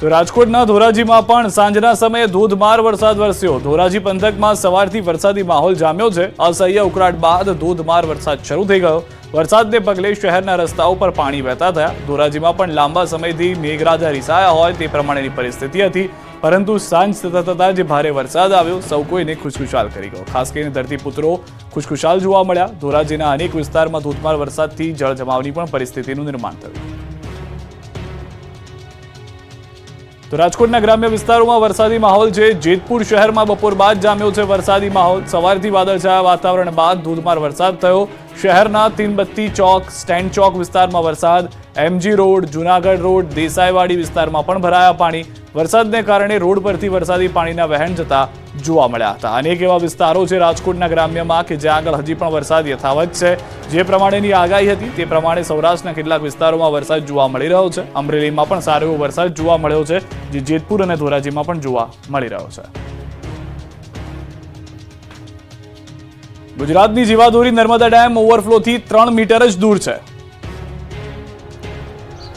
તો રાજકોટના ધોરાજીમાં પણ સાંજના સમયે ધોધમાર વરસાદ વરસ્યો. ધોરાજી પંથકમાં સવારથી વરસાદી માહોલ જામ્યો છે. અસહ્ય ઉકળાટ બાદ ધોધમાર વરસાદ શરૂ થઈ ગયો. વરસાદને પગલે શહેરના રસ્તાઓ પર પાણી વહેતા થયા. ધોરાજીમાં પણ લાંબા સમયથી મેઘરાજા રિસાયા હોય તે પ્રમાણેની પરિસ્થિતિ હતી. પરંતુ સાંજ થતા થતાં જે ભારે વરસાદ આવ્યો. સૌ કોઈને ખુશખુશાલ કરી ગયો. ખાસ કરીને ધરતીપુત્રો ખુશખુશાલ જોવા મળ્યા. ધોરાજીના અનેક વિસ્તારમાં ધોધમાર વરસાદથી જળ જમાવની પણ પરિસ્થિતિનું નિર્માણ થયું. તો રાજકોટના ગ્રામ્ય વિસ્તારોમાં વરસાદી માહોલ છે. જેતપુર શહેરમાં બપોર બાદ જામ્યો છે વરસાદી માહોલ. સવારથી વાદળછાયા વાતાવરણ બાદ ધોધમાર વરસાદ થયો. શહેરના તીનબત્તી ચોક, સ્ટેન્ડ ચોક વિસ્તારમાં વરસાદ. MG road, Junagadh road, Desaiwadi વિસ્તારમાં પણ ભરાયા પાણી. વરસાદને કારણે રોડ પરથી વરસાદી પાણીના વહેણ જતા જોવા મળ્યા હતા. અનેક એવા વિસ્તારો છે રાજકોટના ગ્રામ્યમાં કે જ્યાં આગળ હજી પણ વરસાદ યથાવત છે. જે પ્રમાણેની આગાહી હતી તે પ્રમાણે સૌરાષ્ટ્રના કેટલાક વિસ્તારોમાં વરસાદ જોવા મળી રહ્યો છે. અમરેલીમાં પણ સારો એવો વરસાદ જોવા મળ્યો છે, જે જેતપુર અને ધોરાજીમાં પણ જોવા મળી રહ્યો છે. ગુજરાતની જીવાદોરી નર્મદા ડેમ ઓવરફ્લોથી ત્રણ મીટર જ દૂર છે.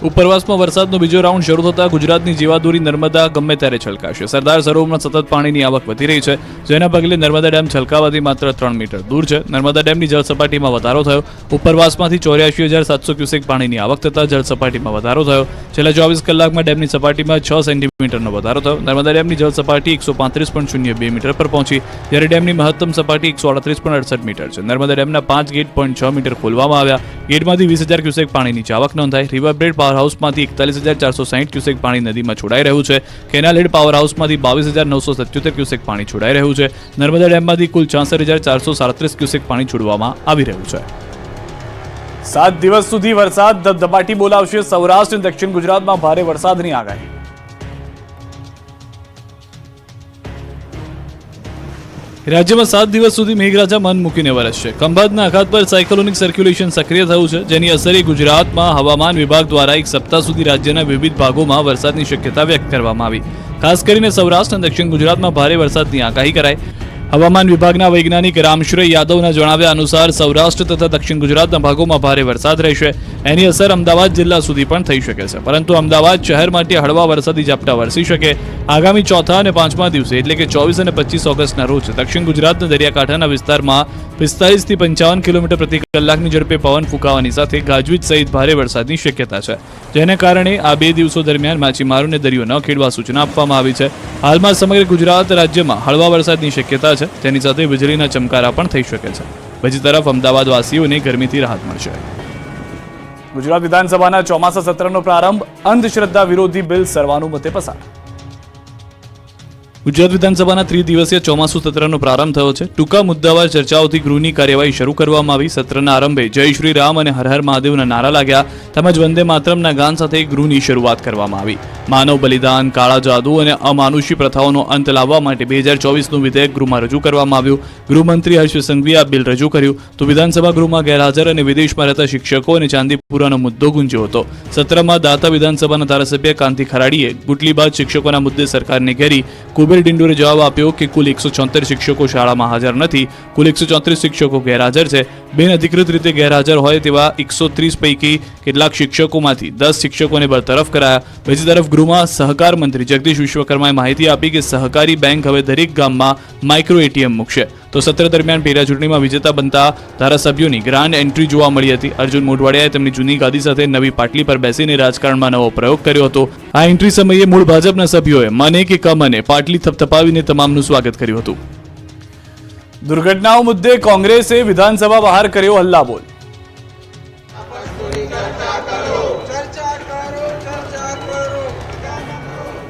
ઉપરવાસમાં વરસાદનો બીજો રાઉન્ડ શરૂ થતા ગુજરાતની જીવાદોરી નર્મદા ગમે ત્યારે છલકાશે. સરદાર સરોવરમાં સતત પાણીની આવક વધી રહી છે, જેના પગલે નર્મદા ડેમ છલકાવાથી માત્ર ત્રણ મીટર દૂર છે. નર્મદા ડેમની જળસપાટીમાં વધારો થયો. ઉપરવાસમાંથી ચોર્યાસી હજાર સાતસો ક્યુસેક પાણીની આવક થતાં જળસપાટીમાં વધારો થયો. છેલ્લા ચોવીસ કલાકમાં ડેમની સપાટીમાં છ સેન્ટીમીટરનો વધારો થયો. નર્મદા ડેમની જળસપાટી એકસો પાંત્રીસ પોઈન્ટ શૂન્ય બે મીટર પર પહોંચી. જ્યારે ડેમની મહત્તમ સપાટી એકસો અડત્રીસ પોઈન્ટ અડસઠ મીટર છે. નર્મદા ડેમના પાંચ ગેટ પોઈન્ટ છ મીટર ખોલવામાં આવ્યા. ગેટમાંથી વીસ હજાર ક્યુસેક પાણીની આવક નોંધાઈ. રિવર બ્રેડ પાવર હાઉસમાંથી એકતાલીસ હજાર ચારસો સાહીઠ ક્યુસેક પાણી નદીમાં છોડાઈ રહ્યું છે. કેનાલેડ પાવર હાઉસમાંથી બાવીસ હજાર નવસો સત્યોતેર ક્યુસેક પાણી છોડાઈ રહ્યું છે. નર્મદા ડેમમાંથી કુલ છાસઠ હજાર ચારસો સાડત્રીસ ક્યુસેક પાણી છોડવામાં આવી રહ્યું છે. સાત દિવસ સુધી વરસાદ, ધબધબાટી બોલાવશે સૌરાષ્ટ્ર અને દક્ષિણ ગુજરાતમાં ભારે વરસાદની આગાહી. રાજ્યમાં સાત દિવસ સુધી મેઘરાજા મન મૂકીને વરસશે. ખંભાતના અખાત પર સાયક્લોનિક સર્ક્યુલેશન સક્રિય થયું છે, જેની અસરે ગુજરાતમાં હવામાન વિભાગ દ્વારા એક સપ્તાહ સુધી રાજ્યના વિવિધ ભાગોમાં વરસાદની શક્યતા વ્યક્ત કરવામાં આવી. ખાસ કરીને સૌરાષ્ટ્ર અને દક્ષિણ ગુજરાતમાં ભારે વરસાદની આગાહી કરાઈ. હવામાન વિભાગના વૈજ્ઞાનિક રામશ્રય યાદવના જણાવ્યા અનુસાર સૌરાષ્ટ્ર તથા દક્ષિણ ગુજરાતના ભાગોમાં ભારે વરસાદ રહેશે. એની અસર અમદાવાદ જિલ્લા સુધી પણ થઈ શકે છે. પરંતુ અમદાવાદ શહેર માટે હળવા વરસાદી ઝાપટા વરસી શકે. આગામી ચોથા અને પાંચમા દિવસે એટલે કે ચોવીસ અને પચીસ ઓગસ્ટના રોજ દક્ષિણ ગુજરાતના દરિયાકાંઠાના વિસ્તારમાં પિસ્તાલીસથી પંચાવન કિલોમીટર પ્રતિ કલાકની ઝડપે પવન ફૂંકાવાની સાથે ગાજવીજ સહિત ભારે વરસાદની શક્યતા છે. જેને કારણે આ બે દિવસો દરમિયાન માછીમારોને દરિયો ન ખેડવા સૂચના આપવામાં આવી છે. હાલમાં સમગ્ર ગુજરાત રાજ્યમાં હળવા વરસાદની શક્યતા છે. તેની સાથે વીજળીના ચમકારા પણ થઈ શકે છે. બીજી તરફ અમદાવાદ વાસીઓને ગરમીથી રાહત મળશે. ગુજરાત વિધાનસભાના ચોમાસા સત્રનો પ્રારંભ અંધશ્રદ્ધા વિરોધી બિલ સર્વાનુમતે પસાર. ગુજરાત વિધાનસભાના ત્રિદિવસીય ચોમાસુ સત્રનો પ્રારંભ થયો છે. ટૂંકા મુદ્દાવાર ચર્ચાઓથી ગૃહની કાર્યવાહી શરૂ કરવામાં આવી. સત્રના આરંભે જય શ્રી રામ અને હર હર મહાદેવના નારા લાગ્યા. તેમજ વંદે માતરમના ગાન સાથે ગૃહની શરૂઆત કરવામાં આવી. માનવ બલિદાન, કાળા જાદુ અને અમાનુષી પ્રથાઓનો અંત લાવવા માટે બે હજાર ચોવીસનું વિધેયક ગૃહમાં રજૂ કરવામાં આવ્યું. ગૃહમંત્રી હર્ષ સંઘવીએ આ બિલ રજૂ કર્યું. તો વિધાનસભા ગૃહમાં ગેરહાજર અને વિદેશમાં રહેતા શિક્ષકો અને ચાંદીપુરાનો મુદ્દો ગુંજ્યો હતો. સત્રમાં દાતા વિધાનસભાના ધારાસભ્ય કાંતિ ખરાડીએ ગુટલી બાદ શિક્ષકોના મુદ્દે સરકારને ઘેરી કુબેર ડિંડોરે જવાબ આપ્યો કે કુલ એકસો ચોતેર શિક્ષકો શાળામાં હાજર નથી. કુલ એકસો ચોત્રીસ શિક્ષકો ગેરહાજર છે. બિનઅધિકૃત રીતે ગેરહાજર હોય તેવા એકસો ત્રીસ પૈકી કેટલાક શિક્ષકોમાંથી દસ શિક્ષકોને બરતરફ કરાયા. બીજી તરફ ગૃહમાં સહકાર મંત્રી જગદીશ વિશ્વકર્માએ માહિતી આપી કે સહકારી બેંક હવે દરેક ગામમાં માઇક્રો એટીએમ મૂકશે. તો સત્ર દરમિયાન પેટા ચૂંટણીમાં વિજેતા બનતા ધારાસભ્યોની ગ્રાન્ડ એન્ટ્રી જોવા મળી હતી. અર્જુન મોઢવાડિયાએ તેમની જૂની ગાદી સાથે નવી પાટલી પર બેસીને રાજકારણમાં નવો પ્રયોગ કર્યો હતો. આ એન્ટ્રી સમયે મૂળ ભાજપના સભ્યોએ મને કે કમને પાટલી થપથપાવીને તમામનું સ્વાગત કર્યું હતું. દુર્ઘટનાઓ મુદ્દે કોંગ્રેસે વિધાનસભા બહાર કર્યો હલ્લાબોલ.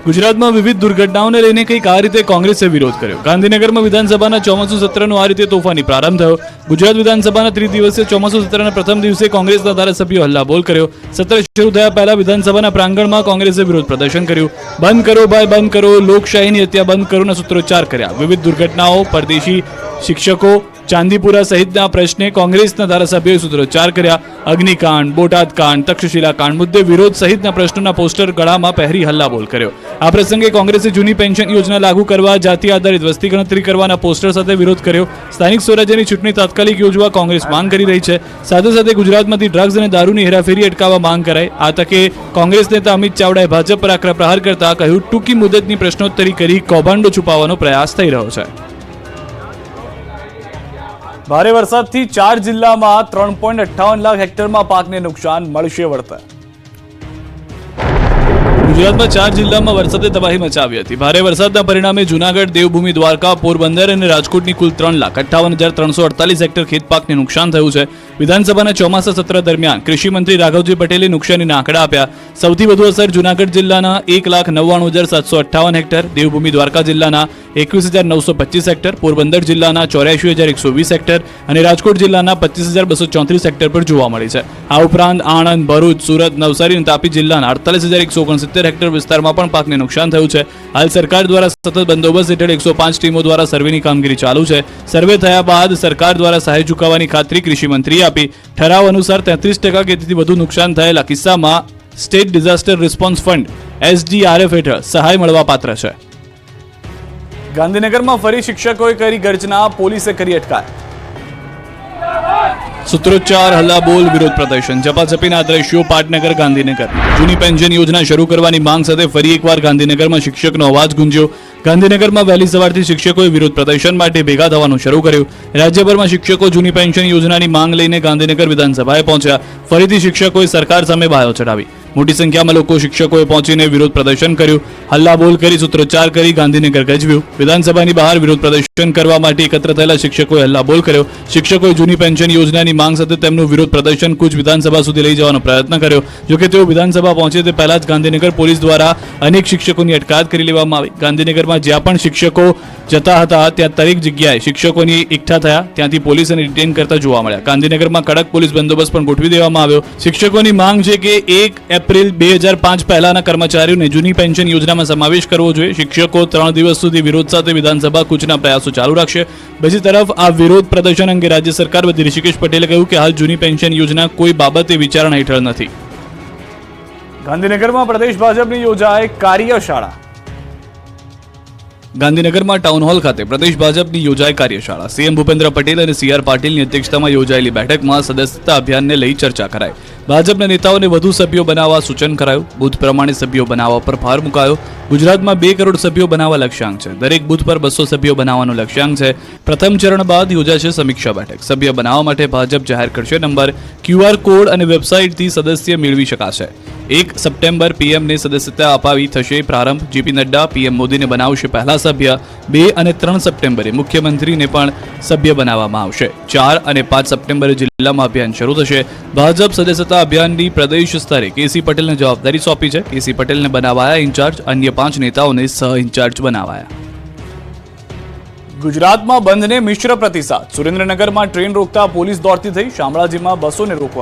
ગુજરાતમાં વિવિધ દુર્ઘટનાઓને લઈને કંઈક આ રીતે કોંગ્રેસે વિરોધ કર્યો. ગાંધીનગરમાં વિધાનસભાના ચોમાસુ સત્રનો આ રીતે તોફાની પ્રારંભ થયો. ગુજરાત વિધાનસભાના ત્રિદિવસીય ચોમાસુ સત્રના પ્રથમ દિવસે કોંગ્રેસના ધારાસભ્યો હલ્લાબોલ કર્યો. સત્ર શરૂ થયા પહેલા વિધાનસભાના પ્રાંગણમાં કોંગ્રેસે વિરોધ પ્રદર્શન કર્યું. બંધ કરો ભાઈ, બંધ કરો. લોકશાહીની હત્યા બંધ કરોના સૂત્રોચ્ચાર કર્યા. વિવિધ દુર્ઘટનાઓ, પરદેશી શિક્ષકો ચાંદીપુરા સહિતના પ્રશ્ને કોંગ્રેસના ધારાસભ્યોએ સૂત્રોચ્ચાર કર્યા. અગ્નિકાંડ બોટાદ કાંડ તક્ષશિલા કાંડ મુદ્દે વિરોધ સહિતના પ્રશ્નોના પોસ્ટર ગળામાં પહેરી હલ્લાબોલ કર્યો. આ પ્રસંગે કોંગ્રેસે જૂની પેન્શન યોજના લાગુ કરવા, જાતિ આધારિત વસ્તી ગણતરી કરવાના પોસ્ટર સાથે વિરોધ કર્યો. સ્થાનિક સ્વરાજ્યની ચૂંટણી તાત્કાલિક યોજવા કોંગ્રેસ માંગ કરી રહી છે. સાથે સાથે ગુજરાતમાંથી ડ્રગ્સ અને દારૂની હેરાફેરી અટકાવવા માંગ કરાઈ. આ તકે કોંગ્રેસ નેતા અમિત ચાવડાએ ભાજપ પર આકરા પ્રહાર કરતા કહ્યું, ટૂંકી મુદતની પ્રશ્નોત્તરી કરી કૌભાંડો છુપાવવાનો પ્રયાસ થઈ રહ્યો છે. ભારે વરસાદથી ચાર જિલ્લામાં ત્રણ પોઈન્ટ અઠ્ઠાવન લાખ હેક્ટરમાં પાકને નુકસાન મળશે વળતર. ગુજરાતમાં ચાર જિલ્લામાં વરસાદે તબાહી મચાવી હતી. ભારે વરસાદના પરિણામે જૂનાગઢ, દેવભૂમિ, દ્વારકા, પોરબંદર અને રાજકોટની કુલ ત્રણ લાખ અઠ્ઠાવન હજાર ત્રણસો અડતાલીસ હેક્ટર ખેત પાકને નુકસાન થયું છે. વિધાનસભાના ચોમાસા સત્ર દરમિયાન કૃષિ મંત્રી રાઘવજી પટેલે નુકસાનીના આંકડા આપ્યા. સૌથી વધુ અસર જૂનાગઢ જિલ્લાના એક લાખ નવ્વાણું હજાર સાતસો અઠ્ઠાવન હેક્ટર, દેવભૂમિ, દ્વારકા જિલ્લાના એકવીસ હજાર નવસો પચીસ હેક્ટર, પોરબંદર જિલ્લાના ચોર્યાસી હજાર એકસો વીસ હેક્ટર અને રાજકોટ જિલ્લાના પચીસ હજાર બસો ચોત્રીસ હેક્ટર પર જોવા મળી છે. આ ઉપરાંત આણંદ, ભરૂચ, સુરત, નવસારી અને તાપી જિલ્લાના અડતાલીસ હજાર એકસો ઓગણસિત્તેર હેક્ટર વિસ્તારમાં પણ પાકને નુકસાન થયું છે. હાલ સરકાર દ્વારા સતત બંદોબસ્ત હેઠળ એકસો પાંચ ટીમો દ્વારા સર્વેની કામગીરી ચાલુ છે. સર્વે થયા બાદ સરકાર દ્વારા સહાય ચૂકવવાની ખાતરી કૃષિ મંત્રીએ આપી. ઠરાવ અનુસાર તેત્રીસ ટકા કે તેથી વધુ નુકસાન થયેલા કિસ્સામાં state disaster response fund, SDRF હેઠળ સહાય મળવા પાત્ર છે. ગાંધીનગરમાં ફરી શિક્ષકોએ કરી ગર્જના, પોલીસે કરી અટકાયત. સૂત્રોચ્ચાર, હલ્લાબોલ, વિરોધ પ્રદર્શન. ઝપાઝપીના દ્રશ્યો પાટનગર, ગાંધીનગર. જૂની પેન્શન યોજના શરૂ કરવાની માંગ સાથે ફરી એકવાર ગાંધીનગરમાં શિક્ષકનો અવાજ ગુંજ્યો. ગાંધીનગરમાં વહેલી સવારથી શિક્ષકોએ વિરોધ પ્રદર્શન માટે ભેગા થવાનું શરૂ કર્યું. રાજ્યભરમાં શિક્ષકો જૂની પેન્શન યોજનાની માંગ લઈને ગાંધીનગર વિધાનસભાએ પહોંચ્યા. ફરીથી શિક્ષકોએ સરકાર સામે બાયો ચડાવી મોટી સંખ્યામાં લોકો શિક્ષકોએ પહોંચીને વિરોધ પ્રદર્શન કર્યું. હલ્લાબોલ કરી, સૂત્રોચ્ચાર કરી, ગાંધીનગર ગજવ્યું. વિધાનસભાની બહાર વિરોધ પ્રદર્શન કરવા માટે એકત્ર થયેલા શિક્ષકોએ હલ્લાબોલ કર્યો. શિક્ષકોએ જૂની પેન્શન યોજનાની માંગ સાથે તેમનું વિરોધ પ્રદર્શન કુચ વિધાનસભા સુધી લઈ જવાનો પ્રયત્ન કર્યો. જોકે તેઓ વિધાનસભા પહોંચે તે પહેલા જ ગાંધીનગર પોલીસ દ્વારા અનેક શિક્ષકોની અટકાયત કરી લેવામાં આવી. ગાંધીનગરમાં જ્યાં પણ શિક્ષકો જતા હતા, ત્યાં દરેક જગ્યાએ શિક્ષકોની એકઠા થયા. ત્યાંથી પોલીસને ડિટેન કરતા જોવા મળ્યા. ગાંધીનગરમાં કડક પોલીસ બંદોબસ્ત પણ ગોઠવી દેવામાં આવ્યો. શિક્ષકોની માંગ છે કે એક એપ્રિલ બે હજાર પાંચ પહેલાના કર્મચારીઓને જૂની પેન્શન યોજનામાં સમાવેશ કરવો જોઈએ. શિક્ષકો ત્રણ દિવસ સુધી વિરોધ સાથે વિધાનસભા કૂચના પ્રયાસો ચાલુ રાખશે. બીજી તરફ, આ વિરોધ પ્રદર્શન અંગે રાજ્ય સરકાર વતી ઋષિકેશ પટેલે કહ્યું કે હાલ જૂની પેન્શન યોજના કોઈ બાબતે વિચારણા હેઠળ નથી. ગાંધીનગરમાં પ્રદેશ ભાજપની યોજાય કાર્યશાળા. ગાંધીનગરમાં ટાઉન હોલ ખાતે પ્રદેશ ભાજપની યોજાઈ કાર્યશાળા. સીએમ ભૂપેન્દ્ર પટેલ અને સીઆર પાટીલની અધ્યક્ષતામાં યોજાયેલી બેઠકમાં સદસ્યતા અભિયાનને લઈ ચર્ચા કરાઈ. ભાજપના નેતાઓને વધુ સભ્યો બનાવવા સૂચન કરાયું. બુથ પ્રમાણે સભ્યો બનાવવા પર ભાર મુકાયો. ગુજરાતમાં બે કરોડ સભ્યો બનાવવા લક્ષ્યાંક છે. દરેક બુથ પર બસો સભ્યો બનાવવાનો લક્ષ્યાંક છે. પ્રથમ ચરણ બાદ યોજાશે સમીક્ષા બેઠક. સભ્ય બનાવવા માટે ભાજપ જાહેર કરશે. નંબર ક્યુઆર કોડ અને વેબસાઇટથી સદસ્ય મેળવી શકાશે. એક સપ્ટેમ્બર પીએમને સદસ્યતા અપાવી થશે. પ્રારંભ જેપી નડ્ડા, પીએમ મોદીને બનાવશે પહેલા સભ્ય. બે અને ત્રણ સપ્ટેમ્બરે મુખ્યમંત્રીને પણ સભ્ય બનાવવામાં આવશે. ચાર અને પાંચ સપ્ટેમ્બરે જિલ્લામાં અભિયાન શરૂ થશે. ભાજપ સદસ્યતા અભિયાનની પ્રદેશ સ્તરે કેસી પટેલને જવાબદારી સોંપી છે. કેસી પટેલને બનાવાયા ઇન્ચાર્જ, અન્ય પાંચ નેતાઓને સહ ઇન્ચાર્જ બનાવાયા. ગુજરાતમાં બંધને મિશ્ર પ્રતિસાદ. સુરેન્દ્રનગરમાં ટ્રેન રોકતા પોલીસ દોડતી થઈ. શામળાજીમાં બસોને રોકવા